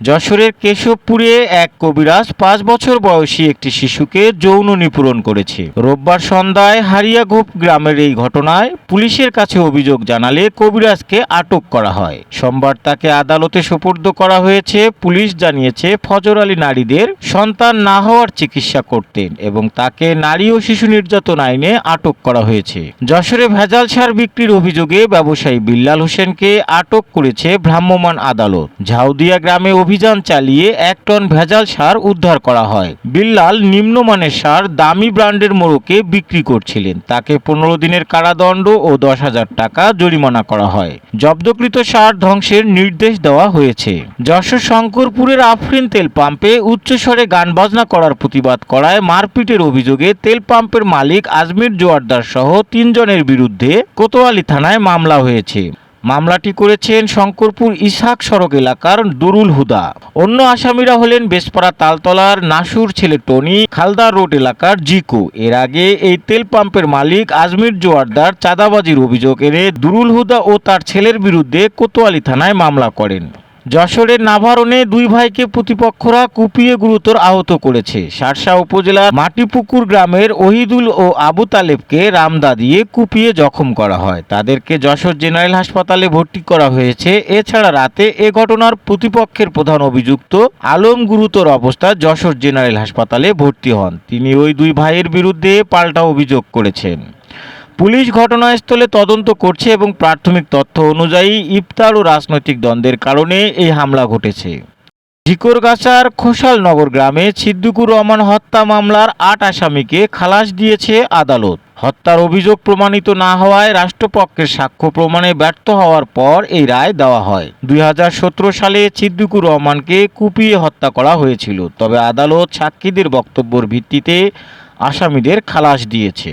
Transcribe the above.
যশোরের কেশবপুরে এক কবিরাজ পাঁচ বছর বয়সী একটি শিশুকে যৌন নিপূরণ করেছে। রোববার সন্ধ্যায় হারিয়াঘোপ গ্রামের এই ঘটনায় পুলিশের কাছে অভিযোগ জানালে কবিরাজকে আটক করা হয়। সোমবার তাকে আদালতে সোপর্দ করা হয়েছে। পুলিশ জানিয়েছে, ফজর আলী নারীদের সন্তান না হওয়ার চিকিৎসা করতেন এবং তাকে নারী ও শিশু নির্যাতন আইনে আটক করা হয়েছে। যশোরে ভেজাল সার বিক্রির অভিযোগে ব্যবসায়ী বিল্লাল হোসেনকে আটক করেছে ভ্রাম্যমাণ আদালত। ঝাউদিয়া গ্রামে অভিযান চালিয়ে এক টন ভেজাল সার উদ্ধার করা হয়। বিল্লাল নিম্নমানের সার দামি ব্র্যান্ডের মোড়কে বিক্রি করছিলেন। তাকে পনেরো দিনের কারাদণ্ড ও দশ হাজার টাকা জরিমানা করা হয়। জব্দকৃত সার ধ্বংসের নির্দেশ দেওয়া হয়েছে। যশোর শঙ্করপুরের আফরিন তেল পাম্পে উচ্চস্বরে গান বাজনা করার প্রতিবাদ করায় মারপিটের অভিযোগে তেল পাম্পের মালিক আজমির জোয়ারদার সহ তিনজনের বিরুদ্ধে কোতোয়ালি থানায় মামলা হয়েছে। মামলাটি করেছেন শঙ্করপুর ইসাক সড়ক এলাকার দুরুল হুদা। অন্য আসামিরা হলেন বেসপাড়া তালতলার নাসুর ছেলে টনি, খালদা রোড এলাকার জিকু। এর আগে এই তেল পাম্পের মালিক আজমির জোয়ারদার চাঁদাবাজির অভিযোগ এনে দুরুল হুদা ও তার ছেলের বিরুদ্ধে কোতোয়ালি থানায় মামলা করেন। যশোরের নাভারণে দুই ভাইকে প্রতিপক্ষরা কুপিয়ে গুরুতর আহত করেছে। শার্শা উপজেলার মাটিপুকুর গ্রামের ওহিদুল ও আবু তালেবকে রামদা দিয়ে কুপিয়ে জখম করা হয়। তাদেরকে যশোর জেনারেল হাসপাতালে ভর্তি করা হয়েছে। এছাড়া রাতে এ ঘটনার প্রতিপক্ষের প্রধান অভিযুক্ত আলম গুরুতর অবস্থা যশোর জেনারেল হাসপাতালে ভর্তি হন। তিনি ওই দুই ভাইয়ের বিরুদ্ধে পাল্টা অভিযোগ করেছেন। পুলিশ ঘটনাস্থলে তদন্ত করছে এবং প্রাথমিক তথ্য অনুযায়ী ইফতার ও রাজনৈতিক দ্বন্দ্বের কারণে এই হামলা ঘটেছে। ঝিকরগাছার খোসালনগর গ্রামে ছিদ্দুকুর রহমান হত্যা মামলার আট আসামিকে খালাস দিয়েছে আদালত। হত্যার অভিযোগ প্রমাণিত না হওয়ায় রাষ্ট্রপক্ষের সাক্ষ্য প্রমাণে ব্যর্থ হওয়ার পর এই রায় দেওয়া হয়। দুই হাজার সতেরো সালে ছিদ্দুকুর রহমানকে কুপিয়ে হত্যা করা হয়েছিল, তবে আদালত সাক্ষীদের বক্তব্যের ভিত্তিতে আসামিদের খালাস দিয়েছে।